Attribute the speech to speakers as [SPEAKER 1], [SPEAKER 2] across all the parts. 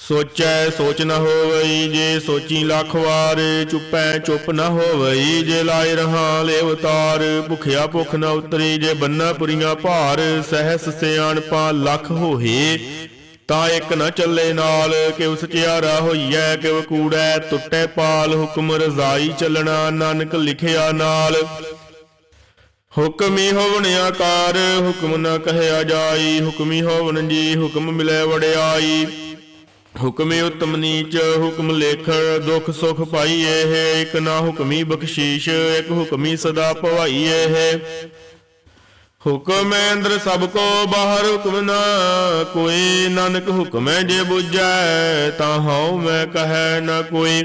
[SPEAKER 1] ਸੋਚੈ ਸੋਚ ਨ ਹੋਵਈ ਜੇ ਸੋਚੀ ਲੱਖ ਵਾਰ, ਚੁੱਪੈ ਚੁੱਪ ਨ ਹੋਵਈ ਜੇ ਲਾਇ ਰਹਾ ਲੇ ਉਤਾਰ ਭੁਖਿਆ ਭੁਖ ਨ ਉਤਰੀ ਜੇ ਬੰਨਾ ਪੁਰੀਆਂ ਭਾਰ, ਸਹਿਸ ਸਿਆਣਪਾ ਲੱਖ ਹੋਹੇ। ਤਾਂ ਇੱਕ ਨ ਚੱਲੇ ਨਾਲ ਕਿ ਉਸ ਚਿਆਰਾ ਹੋਈਐ ਕਿ ਕੂੜੈ ਟੁੱਟੇ ਪਾਲ। ਹੁਕਮ ਰਜ਼ਾਈ ਚੱਲਣਾ ਨਾਨਕ ਲਿਖਿਆ ਨਾਲ। ਹੁਕਮੀ ਹੋਵਣ ਆਕਾਰ, ਹੁਕਮ ਨ ਕਹਿਆ ਜਾਈ। ਹੁਕਮੀ ਹੋਵਣ ਜੀ, ਹੁਕਮ ਮਿਲੇ ਵੜਿਆਈ ਹੁਕਮੇ ਉਤਮ ਨੀਚ, ਹੁਕਮ ਲੇਖ ਦੁਖ ਸੁਖ ਪਾਈਏ ਹੈ, ਇਕ ਨਾ ਹੁਕਮੀ ਬਖਸ਼ੀਸ਼, ਇਕ ਹੁਕਮੀ ਸਦਾ ਭਵਾਈ ਹੈ। ਹੁਕਮ ਹੈ ਅੰਦਰ ਸਭ ਕੋ, ਬਾਹਰ ਹੁਕਮ ਨਾ ਕੋਈ, ਨਾਨਕ ਹੁਕਮ ਜੇ ਬੁਝੈ, ਤਾਂ ਹਉ ਮੈਂ ਕਹੈ ਨਾ ਕੋਈ।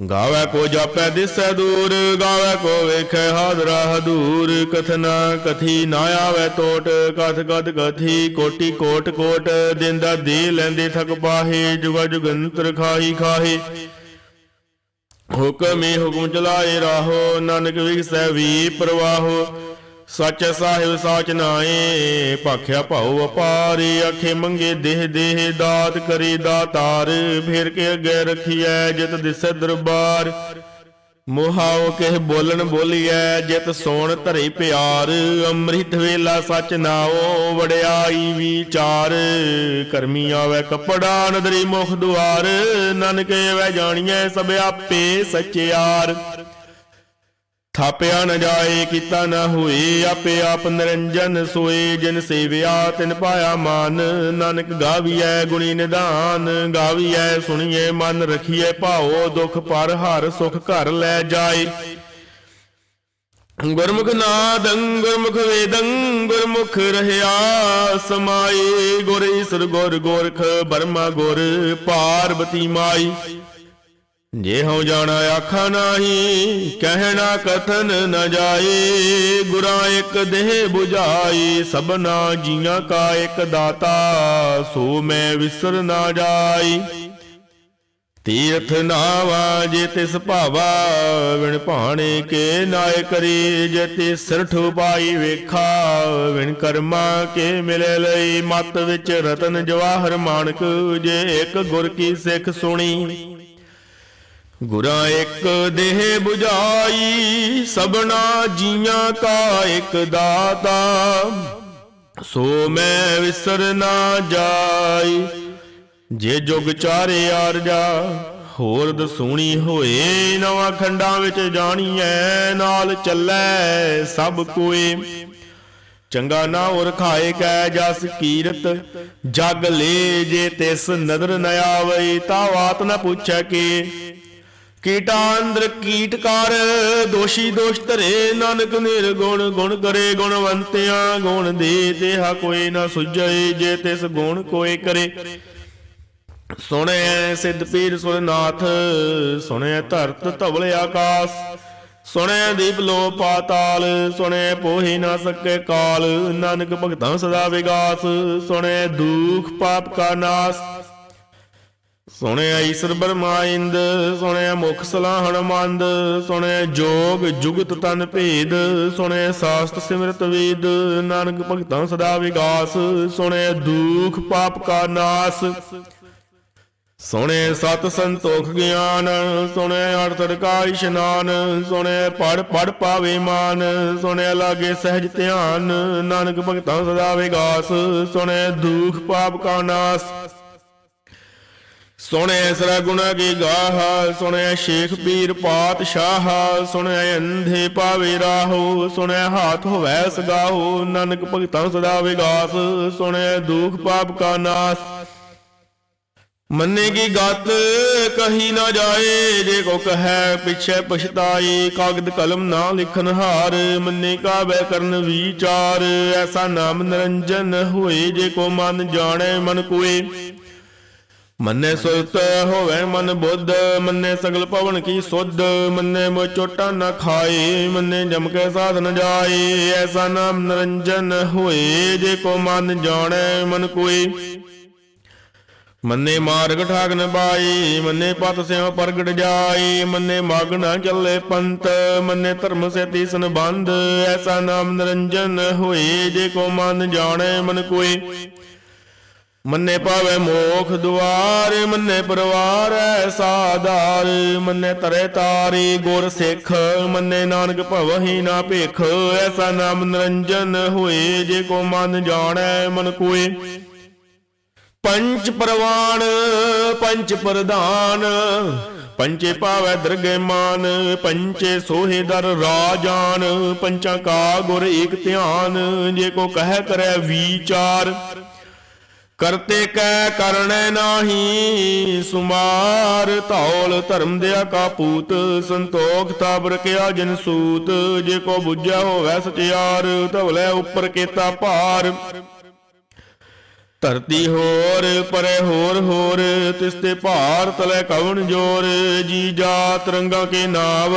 [SPEAKER 1] ਗਾਵੇ ਕੋ ਜਾਪੈ ਦਿਸੈ ਦੂਰ, ਗਾਵੇ ਕੋ ਵੇਖੈ ਹਾਦਰਾ ਹਦੂਰ। ਕਥਨਾ ਕਥੀ ਨਾ ਆਵੇ ਟੋਟ ਕਥ ਕਥ ਕਥੀ ਕੋਟੀ ਕੋਟ ਕੋਟ। ਦਿੰਦਾ ਦੇ ਲੈਂਦੇ ਥਕ ਪਾਹੇ, ਜੁਗਾ ਜੁਗੰਤਰ ਖਾਹੀ ਖਾਹੇ। ਹੁਕਮੇ ਹੁਕਮ ਚਲਾਏ ਰਾਹੋ, ਨਾਨਕ ਵਿਗਸੈ ਵੀ ਪ੍ਰਵਾਹੋ। ਸੱਚ ਸਾਹਿਬ ਸਾਚ ਨਾਏ ਭਾਖਿਆ ਭਾਉ ਅਪਾਰੇ ਆਖੇ ਮੰਗੇ ਦੇਹ ਦੇਹ, ਦਾਤ ਕਰੇ ਦਾਤਾਰ, ਫੇਰ ਕੇ ਅੱਗੇ ਰਖੀਐ ਜਿਤ ਦਿਸੈ ਦਰਬਾਰ। ਮੋਹਾਉ ਕਹਿ ਬੋਲਣ ਬੋਲੀਐ, ਜਿਤ ਸੋਣ ਧਰੇ ਪਿਆਰ। ਅੰਮ੍ਰਿਤ ਵੇਲਾ ਸਚ ਨਾਓ ਵੜਿਆਈ ਵਿਚਾਰ। ਕਰਮੀ ਆਵੇ ਕਪੜਾ, ਨਦਰੀ ਮੁਖ ਦੁਆਰ। ਨਾਨਕੇ ਵੈ ਜਾਣੀਐ ਸਭ ਆਪੇ ਸਚਿਆਰ। ਥਾਪਿਆ ਨ ਜਾਏ, ਕੀਤਾ ਨ ਹੋਏ, ਆਪੇ ਆਪ ਨਿਰੰਜਨ ਸੋਏ। ਜਿਨ ਸੇਵਿਆ, ਤਿਨ ਪਾਇਆ ਮਾਨ। ਨਾਨਕ ਗਾਵੀਐ ਗੁਣੀ ਨਿਧਾਨ ਗਾਵੀਐ ਸੁਣੀਏ ਮਨ ਰਖੀਏ ਭਾਓ ਦੁਖ ਪਰ ਹਰ ਸੁਖ ਘਰ ਲੈ ਜਾਏ। ਗੁਰਮੁਖ ਨਾਦੰ, ਗੁਰਮੁਖ ਵੇਦੰ, ਗੁਰਮੁਖ ਰਹਿਆ ਸਮਾਏ। ਗੁਰ ਈਸਰ, ਗੁਰ ਗੋਰਖ, ਬਰਮਾ, ਗੁਰ ਪਾਰਬਤੀ ਮਾਈ। ਜੇ ਹਉ ਜਾਣਾ ਆਖਾ ਨਾਹੀ, ਕਹਿਣਾ ਕਥਨ ਨ ਜਾਏ। ਗੁਰਾਂ ਇੱਕ ਦੇਹ 부ਝਾਈ ਸਭਨਾ ਜੀਆਂ ਕਾ ਇੱਕ ਦਾਤਾ, ਸੋ ਮੈਂ ਵਿਸਰ ਨਾ ਜਾਈ। ਤੀਰਥ ਨਾਵਾ ਜੇ ਤਿਸ ਭਾਵਾ, ਵਿਣ ਭਾਣੇ ਕੇ ਨਾਇ ਕਰੀ ਜੇ ਤੇ ਸਿਰ ਠੁਪਾਈ ਵੇਖਾ, ਵਿਣ ਕਰਮਾ ਕੇ ਮਿਲੇ ਲਈ, ਮਤ ਵਿੱਚ ਰਤਨ ਜਵਾਹਰ ਮਾਨਕ ਜੇ ਇੱਕ ਗੁਰ ਕੀ ਸਿੱਖ ਸੁਣੀ। ਗੁਰਾਂ ਇੱਕ ਦੇਹ 부ਝਾਈ ਸਭਨਾ ਜੀਆਂ ਕਾ ਇੱਕ ਦਾਤਾ। ਸੋ ਮੈਂ ਵਿਸਰ ਨਾ ਜਾਈ, ਜੇ ਜੁਗ ਚਾਰੇ ਆਰਜਾ, ਹੋਰ ਦਸੂਣੀ ਹੋਏ, ਨਵਾਂ ਖੰਡਾਂ ਵਿੱਚ ਜਾਣੀਐ, ਨਾਲ ਚੱਲੈ ਸਭ ਕੋਏ। ਚੰਗਾ ਨਾ ਉਰ ਖਾਏ ਕੈ ਜਸ ਕੀਰਤ, ਜਗ ਲੇ ਜੇ ਤਿਸ ਨਦਰ ਨ ਆਵਈ, ਤਾ ਬਾਤ ਨ ਪੁੱਛੈ ਕੇ। ਕੀਟਾ ਕੀਟਕਾਰ ਦੋਸ਼ੀ ਦੋਸ਼ ਧਰੇ ਨਾਨਕ ਨਿਰਗੁਣ ਗੁਣ ਕਰੇ ਗੁਣਵੰਤਿਆਂ, ਗੁਣ ਦੇ ਦੇਹਾ ਕੋਈ ਨਾ ਸੁਝਏ, ਜੇ ਤਿਸ ਗੁਣ ਕੋਈ ਕਰੇ। ਸੁਣਿਐ ਸਿੱਧ ਪੀਰ ਸੁਰਨਾਥ ਸੁਣਿਐ ਧਰਤ ਧਵਲ ਆਕਾਸ, ਸੁਣੈ ਦੀਪ ਲੋ ਪਾਤਾਲ, ਸੁਣੈ ਪੋਹੀ ਨਾ ਸਕੇ ਕਾਲ, ਨਾਨਕ ਭਗਤਾਂ ਸਦਾ ਵਿਗਾਸ, ਸੁਣੈ ਦੁਖ ਪਾਪ ਕਾ ਨਾਸ। ਸੁਣਿਆ ਈਸ਼ਰ ਬਰਮਾ ਇੰਦ ਸੁਣਿਆ ਮੁਖ ਸਲਾਹਣ ਮੰਦ, ਸੁਣਿਆ ਜੋਗ ਜੁਗਤ ਤਨ ਭੇਦ, ਸੁਣਿਆ ਸਾਸਤ ਸਿਮਰਤ ਵੇਦ, ਨਾਨਕ ਭਗਤਾਂ ਸਦਾ ਵਿਗਾਸ, ਸੁਣਿਆ ਦੁਖ ਪਾਪ ਕਾ ਨਾਸ ਸੁਣੇ ਸਤ ਸੰਤੋਖ ਗਿਆਨ, ਸੁਣਿਆ ਅਰਥ ਕਾ ਇਸ਼ਨਾਨ ਸੁਣੇ ਪੜ ਪੜ ਪਾਵੇ ਮਾਨ, ਸੁਣਿਆ ਲਾਗੇ ਸਹਿਜ ਧਿਆਨ, ਨਾਨਕ ਭਗਤਾਂ ਸਦਾ ਵਿਗਾਸ ਸੁਣੇ ਦੁਖ ਪਾਪ ਕਾ ਨਾਸ। ਸੁਣੇ ਸਰਾ ਗੁਣਾ ਕੀ ਗਾਹ, ਸੁਣੇ ਸ਼ੇਖ ਪੀਰ ਪਾਤਸ਼ਾਹ, ਸੁਣੇ ਅੰਧੇ ਪਾਵੇ ਰਾਹੋ, ਸੁਣੇ ਹਾਥ ਹੋਵੈ ਸਗਾਹੋ ਨਾਨਕ ਭਗਤਾਂ ਸਦਾ ਵਿਗਾਸ, ਸੁਣੇ ਦੁਖ ਪਾਪ ਕਾ ਨਾਸ। ਮੰਨੇ ਕੀ ਗਤ, ਕਹੀ ਨਾ ਜਾਏ, ਜੇ ਕੋ ਕਹੈ ਪਿਛੈ ਪਛਤਾਏ, ਕਾਗਦ ਕਲਮ ਨਾ ਲਿਖਨ ਹਾਰ, ਮੰਨੇ ਕਾ ਬੈ ਕਰਨ ਵਿਚਾਰ, ਐਸਾ ਨਾਮ ਨਿਰੰਜਨ ਹੋਏ, ਜੇ ਕੋ ਮਨ ਜਾਣੈ ਮਨ ਕੋਏ। ਮੰਨੇ ਸੁਰਤ ਹੋਵੇ ਮਨ ਬੁੱਧ, ਮੰਨੇ ਸਗਲ ਪਵਨ ਕੀ ਸੁਧ, ਮੰਨੇ ਮੋ ਚੋਟਾ ਨਾ ਖਾਏ, ਮੰਨੇ ਜਮ ਕੇ ਸਾਧ ਨ ਜਾਏ, ਐਸਾ ਨਾਮ ਨਿਰੰਜਨ ਹੋਏ, ਜੇ ਕੋ ਮਨ ਜਾਣੈ ਮਨ ਕੋਈ ਮੰਨੇ ਮਾਰਗ ਠਾਕ ਨ ਬਾਈ ਮੰਨੇ ਪਤ ਸਿਉ ਪ੍ਰਗਟ ਜਾਈ ਮੰਨੇ ਮਗ ਨਾ ਚੱਲੇ ਪੰਤ ਮੰਨੇ ਧਰਮ ਸੇਤੀ ਸੰਬੰਧ, ਐਸਾ ਨਾਮ ਨਿਰੰਜਨ ਹੋਏ, ਜੇ ਕੋ ਮਨ ਜਾਣੈ ਮਨ ਕੋਈ ਮੰਨੇ ਪਾਵੇ ਮੋਖ ਦੁਆਰ, ਮੰਨੇ ਪਰਵਾਰ ਸਾਧਾਰ, ਮੰਨੇ ਤਰੇ ਤਾਰੀ ਗੁਰ ਸਿੱਖ, ਮੰਨੇ ਨਾਨਕ ਭਵਹੀ ਨਾ ਭੇਖ, ਐਸਾ ਨਾਮ ਨਿਰੰਜਨ ਹੋਏ, ਜੇ ਕੋ ਮਨ ਜਾਣੈ ਮਨ ਕੋਏ। ਪੰਚ ਪ੍ਰਵਾਨ ਪੰਚ ਪ੍ਰਧਾਨ ਪੰਚੇ ਪਾਵੈ ਦਰਗੇ ਮਾਨ ਪੰਚੇ ਸੋਹੇ ਦਰ ਰਾਜਾਨ, ਪੰਚਾ ਕਾ ਗੁਰ ਏਕ ਧਿਆਨ, ਜੇ ਕੋ ਕਹਿ ਕਰੈ ਵਿਚਾਰ ਕਰਤੇ ਕੈ ਕਰਣੈ ਨਾਹੀ, ਸੁਮਾਰ ਧੌਲ ਧਰਮ ਦਿਆ ਕਾ ਪੂਤ, ਸੰਤੋਖ ਤਾਬਰ ਕਿਆ ਜਨ ਸੂਤ, ਜੇ ਕੋ ਬੁੱਝਿਆ ਹੋਵੈ ਸਚਿਆਰ ਧਵਲੇ ਉੱਪਰ ਕੀਤਾ ਭਾਰ। ਧਰਤੀ ਹੋਰ, ਪਰੇ ਹੋਰ ਹੋਰ, ਤਿਸ ਤੇ ਭਾਰ ਤਲੇ ਕਵਣ ਜੋਰ, ਜੀ ਜਾਤ ਰੰਗਾ ਕੇ ਨਾਵ।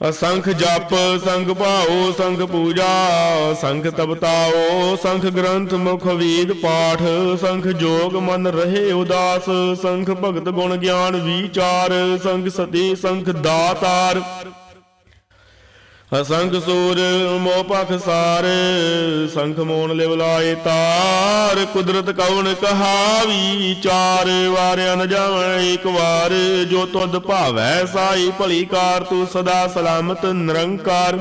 [SPEAKER 1] ਅਸੰਖ ਜਪ, ਸੰਗ ਭਾਓ ਸੰਗ ਪੂਜਾ ਸੰਖ ਤਬਤਾਓ ਸੰਖ ਗ੍ਰੰਥ ਮੁਖ ਵੇਦ ਪਾਠ, ਸੰਖ ਜੋਗ ਮਨ ਰਹੇ ਉਦਾਸ, ਸੰਖ ਭਗਤ ਗੁਣ ਗਿਆਨ ਵਿਚਾਰ ਸੰਖ ਸਤੀ, ਸੰਖ ਦਾਤਾਰ। ਅਸੰਖ ਸੂਰ ਮੋਹ ਪਖ ਸਾਰ, ਸੰਖ ਮੋਨ ਲਿਵ ਲਾਏ ਤਾਰ। ਕੁਦਰਤ ਕਵਣ ਕਹਾਵੀ ਵਿਚਾਰ ਵਾਰਿਆ ਨ ਜਾਵਣ ਇੱਕ ਵਾਰ। ਜੋ ਤੁਧ ਭਾਵੈ ਸਾਈ ਭਲੀ ਕਾਰ ਤੂੰ ਸਦਾ ਸਲਾਮਤ ਨਿਰੰਕਾਰ।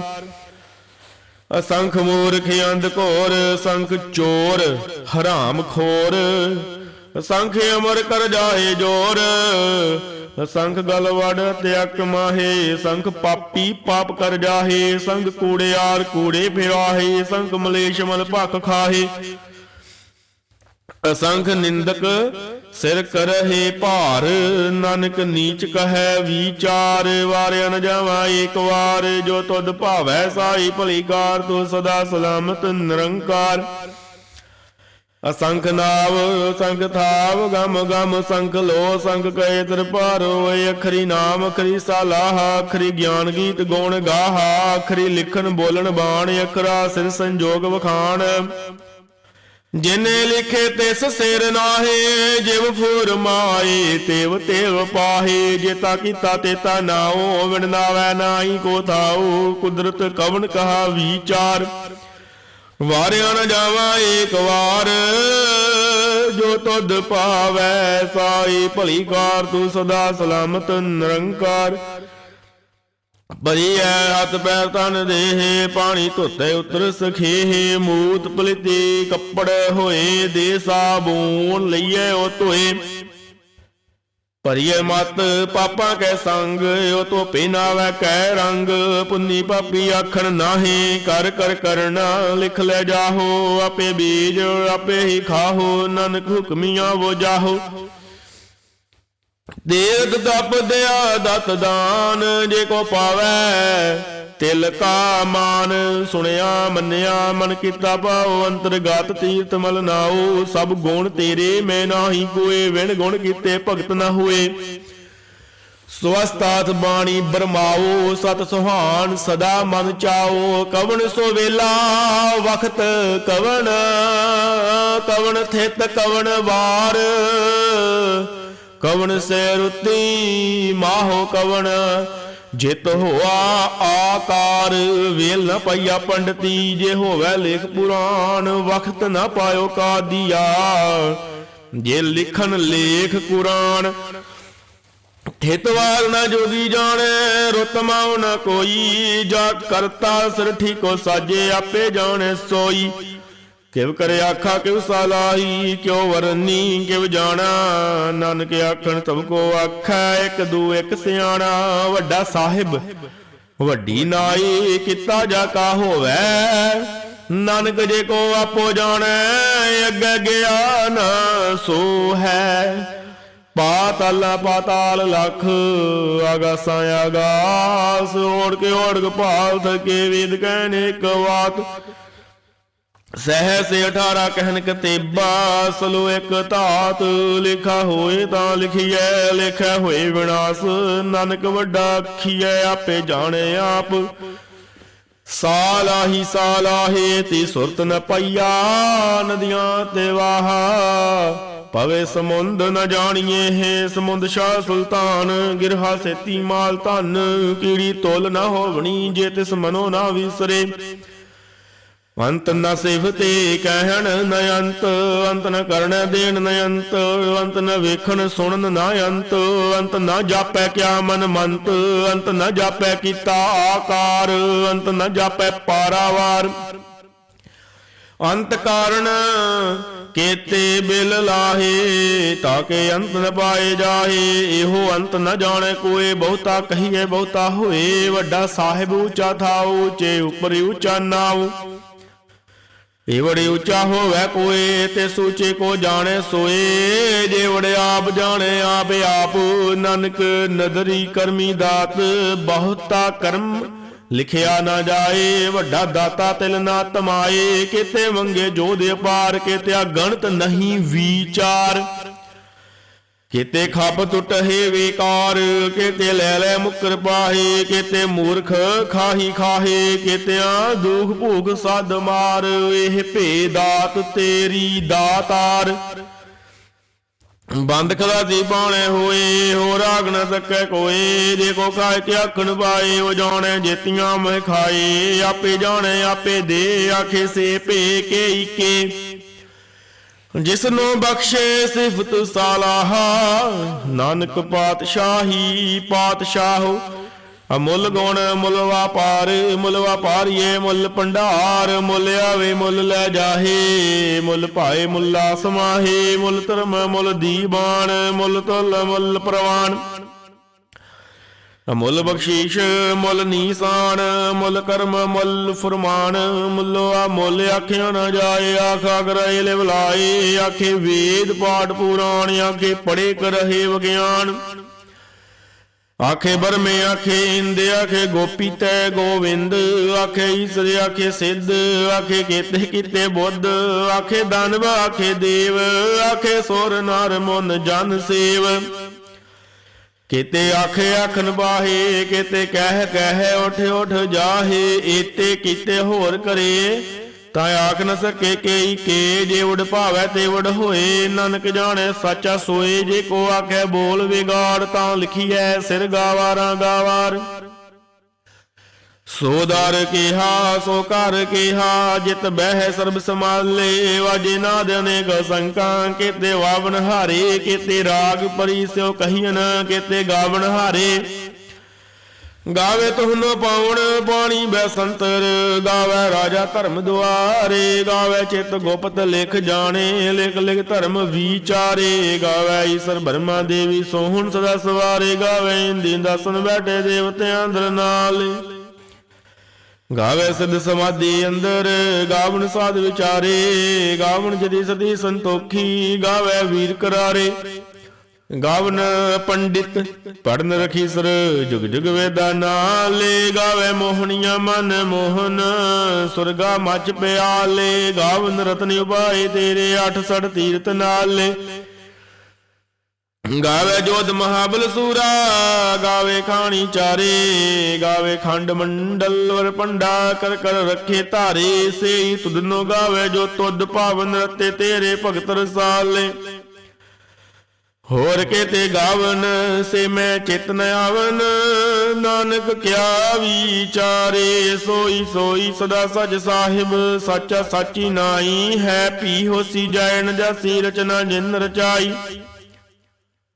[SPEAKER 1] ਅਸੰਖ ਮੂਰਖ ਅੰਧ ਘੋਰ, ਸੰਖ ਚੋਰ ਹਰਾਮ ਖੋਰ। ਸੰਖ ਅਮਰ ਕਰ ਜਾਏ ਜੋਰ ਸੰਖ ਗਲ ਵੜ ਤਿਆਕ ਮਾਹੇ ਸੰਖ ਪਾਪੀ ਪਾਪ ਕਰ ਜਾਹੇ ਸੰਖ ਕੂੜਿਆਰ ਕੂੜੇ ਫਿਰਾਹੇ ਸੰਖ ਮਲੇਸ਼ ਮਲ ਭਖ ਖਾਹੇ। ਅਸੰਖ ਨਿੰਦਕ ਸਿਰ ਕਰਹਿ ਭਾਰ, ਨਾਨਕ ਨੀਚ ਕਹੈ ਵਿਚਾਰ, ਵਾਰਿਆ ਨ ਜਾਵਾ ਏਕ ਵਾਰ, ਜੋ ਤੁਧ ਭਾਵੈ ਸਾਈ ਭਲੀ ਕਾਰ, ਤੂੰ ਸਦਾ ਸਲਾਮਤ ਨਿਰੰਕਾਰ। ਅਸੰਖ ਨਾਵ, ਸੰਖ ਥਾਵ, ਗਮ ਗਮ ਸੰਖ ਲੋ, ਸੰਖ ਕਏ ਤਰ ਏ ਅਖਰੀ ਨਾਮ, ਅਖਰੀ ਸਾਲਾਹ ਅਖਰੀ ਗਿਆਨ ਗੀਤ ਗੋਣ ਗਾਹ, ਅਖਰੀ ਲਿਖਣ ਬੋਲਣ ਬਾਣ, ਅਖਰਾ ਸਿਰ ਸੰਜੋਗ ਵਖਾਣ। ਜਿਨੇ ਲਿਖੇ ਤਿਸ ਸਿਰ ਨਾਹੇ, ਜਿਵ ਫੁਰਮਾਏ ਤੇਵ ਤੇਵ ਪਾਹੇ ਜੇਤਾ ਕੀਤਾ ਤੇਤਾ ਨਾਉ ਵਿਣਨਾਵੈ ਨਾਹੀ ਕੋ ਥਾਉ, ਕੁਦਰਤ ਕਵਨ ਕਹਾ ਵਿਚਾਰ। ਵਾਰਿਆ ਨਾ ਜਾਵਾ ਏਕ ਵਾਰ। ਜੋ ਤੁਧ ਪਾਵੈ ਸਾਈ, ਭਲੀ ਕਾਰ ਤੂੰ ਸਦਾ ਸਲਾਮਤ, ਨਿਰੰਕਾਰ। ਬਰੀਐ ਹੱਥ ਪੈਰ ਤਨ ਦੇਹੇ, ਪਾਣੀ ਧੋਤੇ ਉਤਰ ਸਖੇਹ, ਮੂਤ ਪਲਿਤੀ ਕੱਪੜ ਹੋਏ ਦੇ ਸਾਬੂਨ ਲਈਏ ਉਹ ਧੋਏ। ਭਰੀਏ ਮਤ ਪਾਪਾਂ ਕੈ ਸੰਗ, ਉਹ ਤੋ ਪਹਿਨਾਵੈ ਕੈ ਰੰਗ। ਪੁੰਨੀ ਪਾਪੀ ਆਖਣ ਨਾਹੀ, ਕਰ ਕਰ, ਕਰਨਾ, ਲਿਖ ਲੈ ਜਾਹੋ। ਆਪੇ ਬੀਜ, ਆਪੇ ਹੀ ਖਾਹੋ, ਨਾਨਕ ਹੁਕਮੀਆਂ ਵੋ ਜਾਹੋ। ਦੇਵ ਦਪ ਦਿਆ ਦਤ ਦਾਨ, ਜੇ ਕੋ ਪਾਵੈ ਤਿਲ ਕਾ ਮਾਨ ਸੁਣਿਆ, ਮੰਨਿਆ, ਮਨ ਕੀਤਾ ਭਾਉ, ਅੰਤਰਗਤ ਤੀਰਥ ਮਲ ਨਾਉ, ਸਭ ਗੁਣ ਤੇਰੇ ਮੈਂ ਨਾਹੀ ਕੋਏ, ਵਿਣ ਗੁਣ ਕੀਤੇ ਭਗਤ ਨਾ ਹੋਏ। ਸਵਸਤਾਤ ਬਾਣੀ ਬਰਮਾਓ ਸਤ ਸੁਹਾਨ ਸਦਾ ਮਨ ਚਾਓ ਕਵਣ ਸੋ ਵੇਲਾ, ਵਖਤ ਕਵਣ ਕਵਣ ਥਿਤ ਕਵਣ ਵਾਰ। ਕਵਣ ਸੇ ਰੁਤੀ ਮਾਹੋ ਕਵਣ ਜਿਤ ਹੋਆ ਆਕਾਰ, ਵੇਲ ਨ ਪਈਆ ਪੰਡਤੀ, ਜੇ ਹੋਵੇ ਲੇਖ ਪੁਰਾਣ, ਵਖਤ ਨਾ ਪਾਇਓ ਕਾਦੀਆ। ਜੇ ਲਿਖਣ ਲੇਖ ਕੁਰਾਨ ਠੇਤਵਾਲ ਨਾ ਜੋਗੀ ਜਾਣੇ ਰਤਮਾਉ ਨ ਕੋਈ ਜਾ ਕਰਤਾ ਸਿਰ ਠੀਕੋ ਸਾਜੇ, ਆਪੇ ਜਾਣੇ ਸੋਈ। ਕਿਵ ਕਰੇ ਆਖਾ ਕਿਵ ਸਾਲਾਹੀ, ਕਿਉ ਵਰਨੀ ਕਿਵ ਜਾਣਾ? ਨਾਨਕ ਆਖਣ ਸਭ ਕੋ ਆਖੈ, ਇੱਕ ਦੂ ਇੱਕ ਸਿਆਣਾ, ਵੱਡਾ ਸਾਹਿਬ। ਵੱਡੀ ਨਾਈ ਕੀਤਾ ਜਾ ਕਾ ਹੋਵੇ। ਨਾਨਕ ਜੇ ਕੋ ਆਪੋ ਜਾਣੈ, ਅੱਗੇ ਗਿਆਨ ਸੋ ਹੈ। ਪਾਤਲ ਪਾਤਾਲ ਲਖ ਆਗਾਸਾਂ ਆਗਾਸ ਓੜ ਕੇ ਓੜਕ ਭਾਲ ਥਕੇ ਵੇਦ ਕਹਿਨੇ ਇੱਕ ਬਾਤ ਸਹਿ ਸੇ 18 ਕਹਿਨ ਕਤੇਬਾ, ਸਲੋ ਇੱਕ ਧਾਤ ਲਿਖਾ ਹੋਏ ਤਾਂ ਲਿਖੀਐ ਲਿਖਿਆ ਹੋਏ ਵਿਨਾਸ਼, ਨਾਨਕ ਵੱਡਾ ਅੱਖੀਐ ਆਪੇ ਜਾਣੇ ਆਪ। ਸਾਲਾਹੀ ਸਾਲਾਹੇ ਤੀ ਸੁਰਤ ਨ ਪਈਆ, ਨਦੀਆਂ ਤੇ ਵਾਹਾ। ਪਵੇ ਸਮੁੰਦ ਨ ਜਾਣੀਏ ਹੈ ਸਮੁੰਦ ਸ਼ਾਹ ਸੁਲਤਾਨ, ਗਿਰਹਾ ਸੇਤੀ ਮਾਲ ਧਨ, ਕੀੜੀ ਤੋਲ ਨ ਹੋਵਣੀ ਜੇ ਤਿਸ ਮਨੋ ਨਾ ਵਿਸਰੇ। ਅੰਤ ਨ ਸਿਫਤੇ ਕਹਿਣ ਨ ਅੰਤ ਅੰਤ ਨ ਕਰਨ ਦੇਣ ਨ ਅੰਤ ਅੰਤ ਨ ਵੇਖਣ ਸੁਣਨ ਨ ਅੰਤ ਅੰਤ ਨ ਜਾਪੈ ਕਿਆ ਮਨ ਮੰਤ, ਅੰਤ ਨ ਜਾਪੈ ਕੀਤਾ ਆਕਾਰ, ਅੰਤ ਨ ਜਾਪੈ ਪਾਰਾਵਾਰ। ਅੰਤ ਕਾਰਨ ਕੇਤੇ ਬਿਲ ਲਾਹੇ ਤਾਕੇ ਅੰਤ ਨ ਪਾਏ ਜਾਹੇ, ਇਹੋ ਅੰਤ ਨ ਜਾਣੇ ਕੋਏ, ਬਹੁਤਾ ਕਹੀਏ ਬਹੁਤਾ ਹੋਏ, ਵੱਡਾ ਸਾਹਿਬ ਉੱਚਾ ਥਾਉ, ਉੱਚੇ ਉੱਪਰ ਉੱਚਾ ਨਾਉ। ਇਹ ਉੱਚਾ ਹੋਵੇ ਕੋਏ ਤੇ ਸੂਚੇ ਕੋ ਜਾਣੇ ਸੋਏ। ਜੇ ਆਪ ਜਾਣੇ, ਆਪ ਆਪ ਨਾਨਕ ਨਦਰੀ ਕਰਮੀ ਦਾਤ। ਬਹੁਤਾ ਕਰਮ ਲਿਖਿਆ ਨਾ ਜਾਏ, ਵੱਡਾ ਦਾਤਾ ਤਿਲ ਨਾ ਤਮਾਏ। ਕਿਤੇ ਮੰਗੇ ਜੋਧ ਅਪਾਰ ਕਿਤੇ ਗਣਤ ਨਹੀਂ ਵਿਚਾਰ। ਕਿਤੇ ਖੱਬ ਟੁੱਟੇ ਵਿਕਾਰ, ਕਿਤੇ ਲੈ ਲੈ ਮੁਕਰ ਪਾਹੇ, ਕਿਤੇ ਮੂਰਖ ਖਾਹੀ ਖਾਹੇ, ਕਿਤਿਆਂ ਦੁਖ ਭੂਖ ਸਦ ਮਾਰ, ਇਹ ਭੇ ਦਾਤ ਤੇਰੀ ਦਾਤਾਰ। ਬੰਦ ਖਲਾਸੀ ਬਾਣੇ ਹੋਏ ਹੋ ਰਾਗ ਨ ਸਕੈ ਕੋਏ, ਜੇ ਕੋ ਕਾਇ ਕੇ ਆਖਣ ਪਾਏ ਉਹ ਜਾਣੇ ਜੇਤੀਆਂ ਮੈਂ ਖਾਏ, ਆਪੇ ਜਾਣੇ, ਆਪੇ ਦੇ ਆਖੇ ਸੇ ਭੇ ਕੇ ਈਕੇ ਜਿਸ ਨੂੰ ਬਖਸ਼ੇ ਸਿਫਤ ਸਾਲਾਹਾ, ਨਾਨਕ ਪਾਤਸ਼ਾਹੀ ਪਾਤਸ਼ਾਹੋ, ਅਮੁੱਲ ਗੁਣ ਮੁੱਲ ਵਾਪਾਰ, ਮੁੱਲ ਵਾਪਾਰੀਏ ਮੁੱਲ ਭੰਡਾਰ, ਮੁੱਲ ਆਵੇ ਮੁੱਲ ਲੈ ਜਾਹੇ, ਮੁੱਲ ਭਾਏ ਮੁੱਲਾ ਸਮਾਹੇ, ਮੁੱਲ ਧਰਮ ਮੁੱਲ ਦੀਵਾਨ, ਮੁੱਲ ਤੁਲ ਮੁੱਲ ਪ੍ਰਵਾਨ। ਮੁੱਲ ਬਖਸ਼ੀਸ਼ ਮੁੱਲ ਨੀਸਾਨ ਮੁੱਲ ਕਰਮ ਮੁੱਲ ਫਰਮਾਨ ਮੁੱਲੋ ਆ ਮੁੱਲ ਆਖਿਆ ਨਾ ਜਾਏ ਆਖਾ ਕਰੇ ਲੈ ਬੁਲਾਏ ਆਖੇ ਵੇਦ ਪਾਠ ਪੁਰਾਣ ਆਖੇ ਪੜੇ ਕਰਹਿ ਵਿਗਿਆਨ। ਆਖੇ ਬਰਮੇ ਆਖੇ ਇੰਦ ਆਖੇ ਗੋਪੀ ਤੈ ਗੋਵਿੰਦ ਆਖੇ ਈਸਰ ਆਖੇ ਸਿੱਧ ਆਖੇ ਕੀਤੇ ਕੀਤੇ ਬੁੱਧ ਆਖੇ ਦਾਨਵ ਆਖੇ ਦੇਵ ਆਖੇ ਸੁਰ ਨਰ ਮਨ ਜਨ ਸੇਵ। ਕਿਤੇ ਆਖੇ ਆਖਨ ਬਾਹੇ, ਕਿਤੇ ਕਹਿ ਕਹਿ ਉਠ ਉਠ ਜਾਹੇ, ਏਤੇ ਕੀਤੇ ਹੋਰ ਕਰੇ। ਤਾਂ ਆਖ ਨ ਸਕੇ ਕੇਈ ਕੇ, ਜੇ ਉਡ ਭਾਵੈ ਤੇ ਉਡ ਹੋਏ। ਨਾਨਕ ਜਾਣੇ ਸਾਚਾ ਸੋਏ, ਜੇ ਕੋ ਆਖੇ ਬੋਲ ਵਿਗਾੜ, ਤਾਂ ਲਿਖੀਐ ਸਿਰ ਗਾਵਾਰਾਂ ਗਾਵਾਰ। ਸੋ ਦਰ ਕਿਹਾ, ਸੋ ਕਰ ਕਿਹਾ, ਜਿਤ ਬਹਿ ਸਰਬ ਸਮਾਲੇ ਵਾਜੇ ਨਾਦ ਅਨੇਕ ਸੰਕਾਂ, ਕਿਤੇ ਵਾਵਨ ਹਾਰੇ, ਕਿਤੇ ਰਾਗ ਪਰੀ ਸਿਓ ਕਹੀਨ ਕਿਤੇ ਗਾਵਨ ਹਾਰੇ। ਗਾਵੇ ਤੁਹਨੋ ਪਾਉਣ ਪਾਣੀ ਬੈਸੰਤਰ, ਗਾਵੇ ਰਾਜਾ ਧਰਮ ਦੁਆਰੇ, ਗਾਵੇ ਚਿਤ ਗੁਪਤ ਲਿਖ ਜਾਣੇ, ਲਿਖ ਲਿਖ ਧਰਮ ਵਿਚਾਰੇ, ਗਾਵੇ ਈਸ਼ਰ ਬਰਮਾ ਦੇਵੀ ਸੋਹਣ ਸਦਾ ਸਵਾਰੇ, ਗਾਵੇ ਇੰਦੀ ਦਸਨ ਬੈਠੇ ਦੇਵਤਿਆਂ ਅੰਦਰ ਨਾਲ। ਗਾਵੇ ਸਿਧ ਸਮਾਧੀ ਅੰਦਰ, ਗਾਵਣ ਸਾਧ ਵਿਚਾਰੇ, ਗਾਵਣ ਜਦੀ ਸਦੀ ਸੰਤੋਖੀ, ਗਾਵੇ ਵੀਰ ਕਰਾਰੇ। ਗਾਵਨ ਪੰਡਿਤ ਪੜਨ ਰਖੀ ਸਰ, ਜੁਗ ਜੁਗ ਵੇਦਾ ਨਾਲੇ, ਗਾਵੇ ਮੋਹਣੀਆਂ ਮਨ ਮੋਹਨ, ਸੁਰਗਾ ਮਚ ਪਿਆਲੇ, ਗਾਵਨ ਰਤਨ ਉਪਾਏ ਤੇਰੇ 68 ਤੀਰਤ ਨਾਲੇ। ਗਾਵੇ ਜੋਧ ਮਹਾਬਲ ਸੂਰਾ, ਗਾਵੇ ਖਾਣੀ ਚਾਰੇ, ਗਾਵੇ ਖੰਡ ਮੰਡਲ ਵਰ ਪੰਡਾ, ਕਰ ਕਰ ਰੱਖੇ ਧਾਰੇ, ਸੇਈ ਤੁਧਨੋ ਗਾਵੇ ਜੋ ਤੁਧ ਭਾਵਨ ਰਤੇ ਤੇਰੇ ਭਗਤ ਰਸਾਲੇ। ਹੋਰ ਕੇਤੇ ਗਾਵਨ, ਸੇ ਮੈਂ ਚਿਤ ਆਵਨ, ਨਾਨਕ ਕਿਆ ਵਿਚਾਰੇ, ਸੋਈ ਸੋਈ ਸਦਾ ਸਜ ਸਾਹਿਬ, ਸੱਚਾ ਸਾਚੀ ਨਾਈ ਹੈ ਪੀ ਹੋਸੀ ਜੈਨ ਜਾਸੀ ਰਚਨਾ ਜਿਨ ਰਚਾਈ।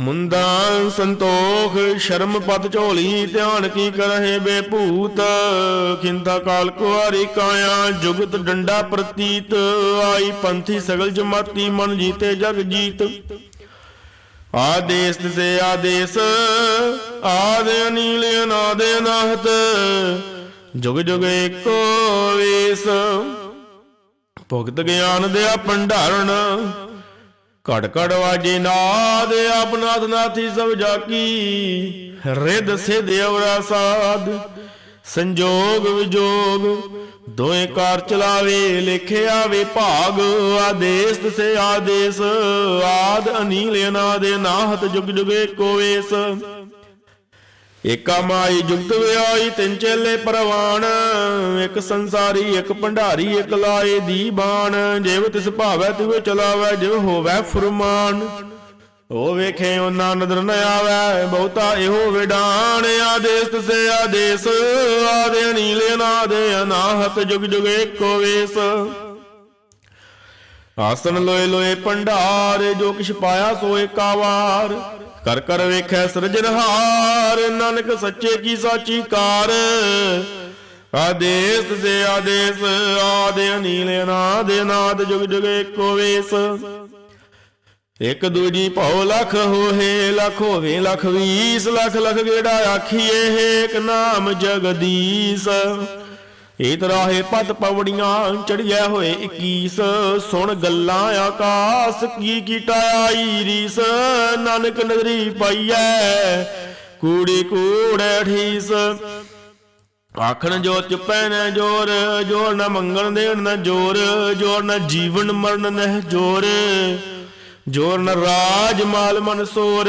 [SPEAKER 1] ਮੁੰਦਾ ਸੰਤੋਖ, ਸ਼ਰਮ ਪਤ ਝੋਲੀ, ਧਿਆਨ ਕੀ ਕਰਹਿ ਬੇਭੂਤ? ਖਿੰਦਾ ਕਾਲ ਕੁਆਰੀ ਕਾਇਆ, ਜੁਗਤ ਡੰਡਾ ਪ੍ਰਤੀਤ। ਆਈ ਪੰਥੀ ਸਗਲ ਜਮਾਤੀ, ਮਨ ਜੀਤੇ ਜਗ ਜੀਤ। ਆਦੇਸ ਤਿਸੇ ਆਦੇਸ, ਆਦੇ ਅਨੀਲ ਅਨਾਦੇ ਅਨਾਹਤ ਜੁਗ ਜੁਗ ਏਕੋ ਵੇਸ। ਭੁਗਤ ਗਿਆਨ ਦੇ ਭੰਡਾਰਨ ਘੜ ਘੜ ਵਾਜੇ ਨਾਦ ਆਪਨਾਥ ਨਾਥੀ ਸਭ ਜਾਕੀ। ਰਿੱਧ ਸਿਧ ਅਵਰਾ ਸਾਧ। ਸੰਜੋਗ ਵਿਜੋਗ ਦੋਏ ਕਾਰ ਚਲਾਵੇ ਲਿਖਿਆ ਵੇ ਭਾਗ। ਆਦੇਸ ਤਸੇ ਆਦੇਸ, ਆਦ ਅਨੀਲ ਅਨਾਦ, ਨਾਹਤ ਜੁਗ ਜੁਗੇ ਕੋਵੇਸ ਏਕਾ ਮਾਈ ਜੁਗਤ ਵਿਆਈ ਤਿੰਨ ਚੇਲੇ ਪਰਵਾਨ ਇੱਕ ਸੰਸਾਰੀ, ਇੱਕ ਭੰਡਾਰੀ, ਇੱਕ ਲਾਏ ਦੀ ਬਾਣ। ਜਿਵ ਤਿਸ ਭਾਵੈ ਤਿਵ ਚਲਾਵੈ, ਜਿਵ ਹੋਵੈ ਫਰਮਾਨ। ਉਹ ਵੇਖੇ ਉਹਨਾਂ ਨਦਰ ਨ ਆਵੈ, ਬਹੁਤਾ ਇਹੋ ਵਿਡਾਣ। ਆਦੇਸ ਤਸੇ ਆਦੇਸ, ਆਦੇ ਅਨੀਲੇ ਨਾਦੇ ਅਨਾਹਤ ਜੁਗ ਜੁਗ ਏਕੋ ਵੇਸ। ਆਸਨ ਲੋਏ ਲੋਏ ਭੰਡਾਰ, ਜੋ ਕਿਛ ਪਾਇਆ ਸੋ ਏਕਾ ਵਾਰ। ਕਰ ਕਰ ਵੇਖੈ ਸਿਰਜਣਹਾਰ ਨਾਨਕ ਸੱਚੇ ਕੀ ਸਾਚੀ ਕਾਰ। ਆਦੇਸ ਸੇ ਆਦੇਸ, ਆਦੇ ਅਨੀਲ, ਅਨਾਦ ਅਨਾਦ, ਜੁਗ ਜੁਗ ਏਕੋ ਵੇਸ। ਇੱਕ ਦੂਜੀ ਭਉ ਲਖ ਹੋਏ ਲਖ ਹੋਵੇ, ਲਖ ਵੀਸ, ਲਖ ਲਖ ਗੇੜਾ ਆਖੀਏ ਏਕ ਨਾਮ ਜਗਦੀਸ਼। ਏਤ ਰਾਹੇ ਪਤ ਪਵੜੀਆਂ ਚੜਿਆ ਹੋਏ 21 ਸੁਣ ਗੱਲਾਂ ਆਕਾਸ, ਕੀ ਕੀਟਾ ਆਈ ਰੀਸ? ਨਾਨਕ ਨਗਰੀ ਪਾਈਐ, ਕੂੜੀ ਕੂੜੇ ਠੀਸ ਆਖਣ ਜੋ ਚੁਪੈ ਨ ਜੋਰ ਜੋਰ ਨਾ ਮੰਗਣ ਦੇਣ ਨਾ ਜੋਰ ਜੋਰ ਨਾ ਜੀਵਨ ਮਰਨ ਨਹਿ ਜੋਰ ਜੋਰ ਨ ਰਾਜ ਮਾਲ ਮਨਸੂਰ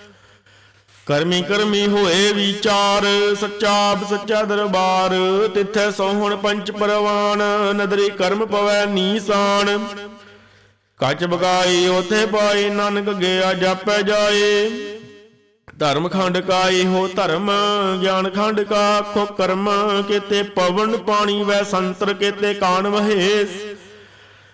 [SPEAKER 1] ਕਰਮੀ ਕਰਮੀ ਹੋਏ ਵਿਚਾਰ, ਸੱਚਾ ਸੱਚਾ ਦਰਬਾਰ, ਤਿੱਥੈ ਸੋਹਣ ਪੰਚ ਪਰਵਾਨ, ਨਦਰੀ ਕਰਮ ਪਵੈ ਨੀਸਾਨ। ਕੱਚ ਬਗਾਈ ਉਥੇ ਪਾਈ ਨਾਨਕ ਗਿਆ ਜਾਪੈ ਜਾਏ। ਧਰਮ ਖੰਡ ਕਾ ਹੋ ਧਰਮ, ਗਿਆਨ ਖੰਡ ਕਾ ਆਖੋ ਕਰਮ, ਕਿਤੇ ਪਵਨ ਪਾਣੀ ਵੈ ਸੰਤਰ, ਕਿਤੇ ਕਾਣ ਮਹੇਸ।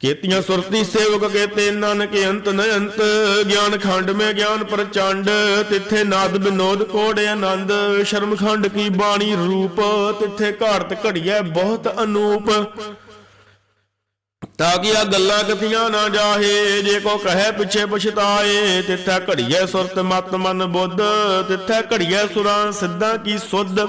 [SPEAKER 1] ਕੇਤੀਆਂ ਸੁਰਤੀ ਸੇਵਕ ਕੇਤੇ ਨਾਨਕ ਅੰਤ ਨ ਅੰਤ, ਗਿਆਨ ਖੰਡ ਮੈਂ ਗਿਆਨ ਪ੍ਰਚੰਡ, ਤਿੱਥੇ ਨਾਦ ਬਿਨੋਦ ਕੋੜ ਆਨੰਦ, ਸ਼ਰਮ ਖੰਡ ਕੀ ਬਾਣੀ ਰੂਪ, ਤਿੱਥੇ ਘਾੜਤ ਘੜੀਐ ਬਹੁਤ ਅਨੂਪ। ਤਾਂ ਕਿ ਆ ਗੱਲਾਂ ਕਥੀਆਂ ਨਾ ਜਾਹੇ, ਜੇ ਕੋ ਕਹੇ ਪਿਛੇ ਪਛਤਾਏ, ਤਿੱਥੈ ਘੜੀਐ ਸੁਰਤ ਮਤ ਮਨ ਬੁੱਧ, ਤਿੱਥੈ ਘੜੀਐ ਸੁਰਾਂ ਸਿੱਧਾਂ ਕੀ ਸੁਧ।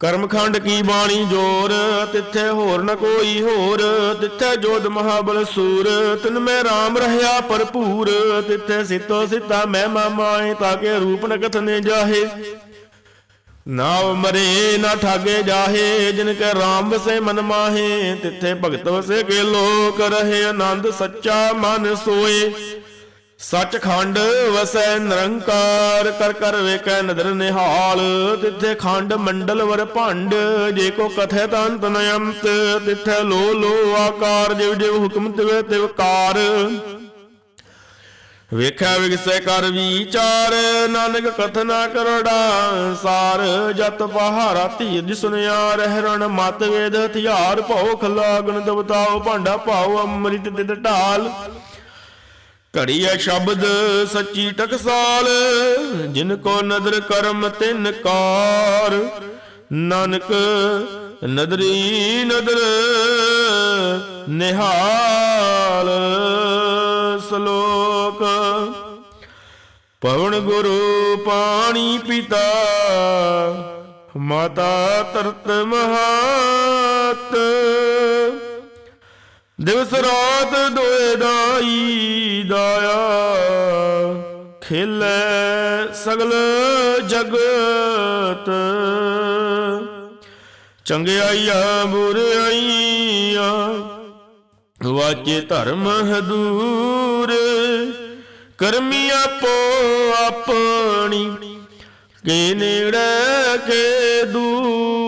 [SPEAKER 1] ਕਰਮਖੰਡ ਕੀ ਬਾਣੀ ਜੋਰ, ਤਿੱਥੇ ਹੋਰ ਨ ਕੋਈ ਹੋਰ, ਤਿੱਥੇ ਜੋਧ ਮਹਾਬਲ ਸੂਰ, ਤਿਨ ਮੈਂ RAM ਰਹਿਆ ਭਰਪੂਰ, ਤਿੱਥੇ ਸਿਤੋ ਸਿਤਾ ਮੈਂ ਮਾਮਾਏ ਤਾਕੇ ਰੂਪ ਨ ਕਥਨੇ ਜਾਹੇ। ਨਾਵ ਮਰੇ ਨਾ ਠਾਗੇ ਜਾਹੇ, ਜਿਨ ਕੈ RAM ਵਸੇ ਮਨ ਮਾਹੇ, ਤਿੱਥੇ ਭਗਤ ਵਸੇ ਕੇ ਲੋਕ ਰਹੇ, ਆਨੰਦ ਸੱਚਾ ਮਨ ਸੋਏ। ਸੱਚਖੰਡ ਵਸੈ ਨਿਰੰਕਾਰ, ਕਰ ਕਰ ਵੇਖੈ ਨਦਰ ਨਿਹਾਲ। ਤਿੱਥੇ ਖੰਡ ਮੰਡਲ ਵਰ ਭੰਡ, ਜੇ ਕੋ ਕਥੈ ਤੰਤ ਨਯੰਤ ਤਿੱਥੇ ਲੋ ਲੋ ਆਕਾਰ, ਜਿਵ ਜਿਵ ਹੁਕਮ ਤਿਵ ਤਿਵ ਵੇਖਿਆ ਵਿਗਸੈ ਕਰ ਵਿਚਾਰ, ਨਾਨਕ ਕਥਨਾ ਕਰੜਾ। ਸਾਰ ਜਤ ਪਹਾਰਾ ਧੀਰ ਜਿ ਸੁਨਿਆ, ਰਹਿ ਮਤ ਵੇਦ ਹਥਿਆਰ ਭਉ ਖਲਾਗਣ ਦਬਤਾਓ ਭਾਂਡਾ ਭਾਉ ਅੰਮ੍ਰਿਤ ਤਿਤ ਢਾਲ। ਘੜੀ ਹੈ ਸ਼ਬਦ ਸੱਚੀ ਟਕਸਾਲ, ਜਿਨ ਕੋ ਨਦਰ ਕਰਮ ਤਿਨ ਕਾਰ। ਨਾਨਕ ਨਦਰੀ ਨਦਰ ਨਿਹਾਲ ਸ਼ਲੋਕ। ਪਵਨ ਗੁਰੂ ਪਾਣੀ ਪਿਤਾ, ਮਾਤਾ ਤਰਤ ਮਹਾਤ। ਦਿਵਸ ਰਾਤ ਦੋਏ ਦਾਈ ਦਾਇਆ ਖੇਲੇ ਸਗਲ ਜਗਤ। ਚੰਗਿਆਈਆ ਬੁਰਾਈਆ ਵਾਚੇ ਧਰਮ ਹਦੂਰ ਕਰਮੀ ਆਪੋ ਆਪਣੀ, ਕੇ ਨੇੜੇ, ਕੇ ਦੂਰ।